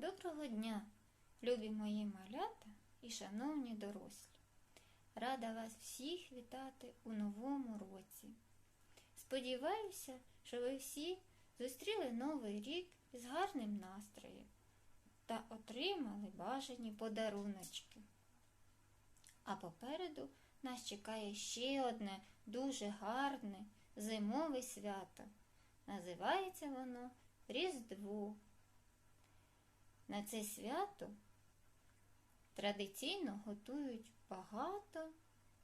Доброго дня, любі мої малята і шановні дорослі. Рада вас всіх вітати у новому році. Сподіваюся, що ви всі зустріли новий рік з гарним настроєм та отримали бажані подаруночки. А попереду нас чекає ще одне дуже гарне зимове свято. Називається воно Різдво. На це свято традиційно готують багато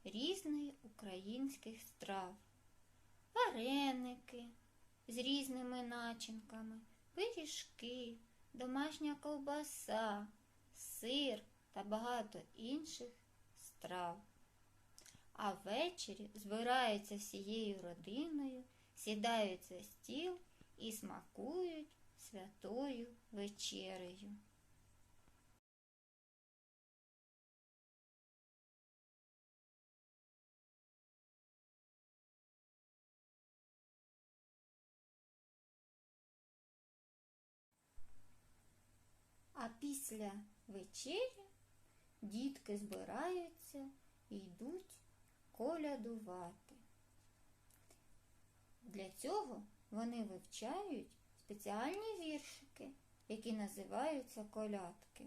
різних українських страв. Вареники з різними начинками, пиріжки, домашня ковбаса, сир та багато інших страв. А ввечері збираються всією родиною, сідають за стіл і смакують святою вечерею. А після вечері дітки збираються і йдуть колядувати. Для цього вони вивчають спеціальні віршики, які називаються колядки.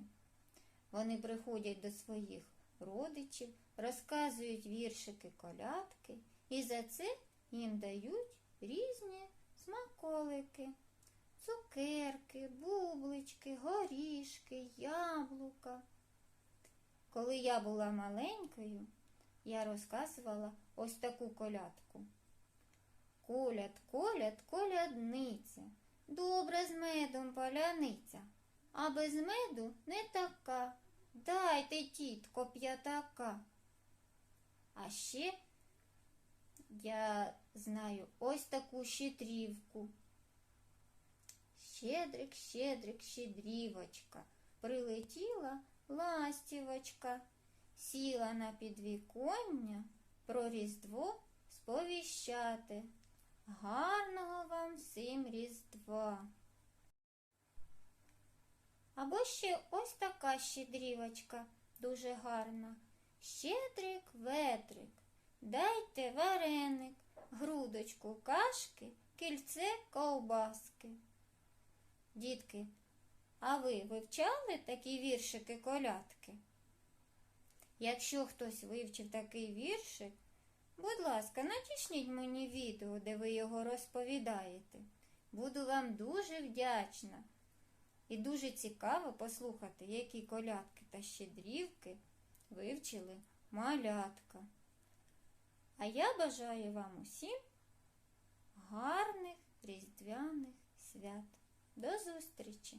Вони приходять до своїх родичів, розказують віршики колядки і за це їм дають різні смаколики, цукерки, бублички, горішки, яблука. Коли я була маленькою, я розказувала ось таку колядку. Коляд, коляд, медом поляниця, а без меду не така. Дайте, тітко, п'ятака. А ще я знаю ось таку щедрівку. Щедрик, щедрик, щедрівочка, прилетіла ластівочка, сіла на підвіконня про Різдво сповіщати. Гарного вам всім Різдва. Або ще ось така щедрівочка, дуже гарна. Щедрик, ведрик, дайте вареник, грудочку кашки, кільце ковбаски. Дітки, а ви вивчали такі віршики колядки? Якщо хтось вивчив такий віршик, Будь ласка, натішніть мені відео, де ви його розповідаєте. Буду вам дуже вдячна і дуже цікаво послухати, які колядки та щедрівки вивчили малятка. А я бажаю вам усім гарних різдвяних свят. До зустрічі!